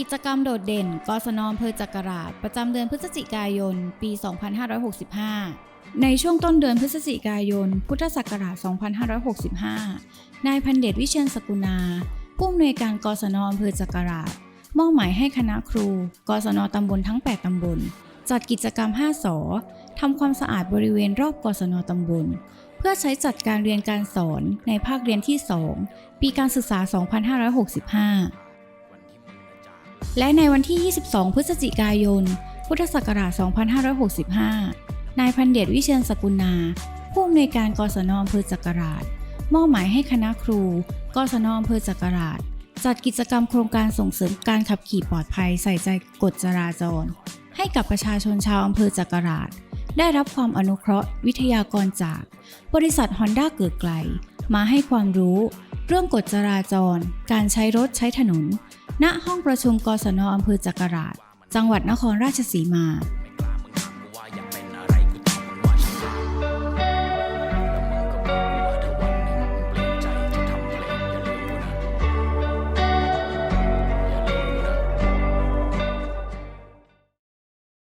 กิจกรรมโดดเด่น กศนอำเภอจักราชประจำเดือนพฤศจิกายน ปี 2565 ในช่วงต้นเดือนพฤศจิกายน พุทธศักราช 2565 นายพันเดชวิเชียนสกุณา ผู้อำนวยการกศนอำเภอจักราชมอบหมายให้คณะครู กศนตำบลทั้ง 8 ตำบล จัดกิจกรรม 5 สอทำความสะอาดบริเวณรอบกศนตำบล เพื่อใช้จัดการเรียนการสอนในภาคเรียนที่ 2 ปีการศึกษา 2565 และในวันที่ 22 พฤศจิกายน พุทธศักราช 2565 นายพันเดชวิเชียนสกุณา ผู้อำนวยการกศนอำเภอจักราชมอบหมายให้คณะครูกศนอำเภอจักราช จัดกิจกรรมโครงการส่งเสริมการขับขี่ปลอดภัยใส่ใจกฎจราจร ให้กับประชาชนชาวอำเภอจักราช ได้รับความอนุเคราะห์ วิทยากรจาก บริษัทฮอนด้าเกิดไกล มาให้ความรู้ เรื่องกฎจราจร การใช้รถใช้ถนน ณห้องประชุมกศนอำเภอจักราช จังหวัดนครราชสีมา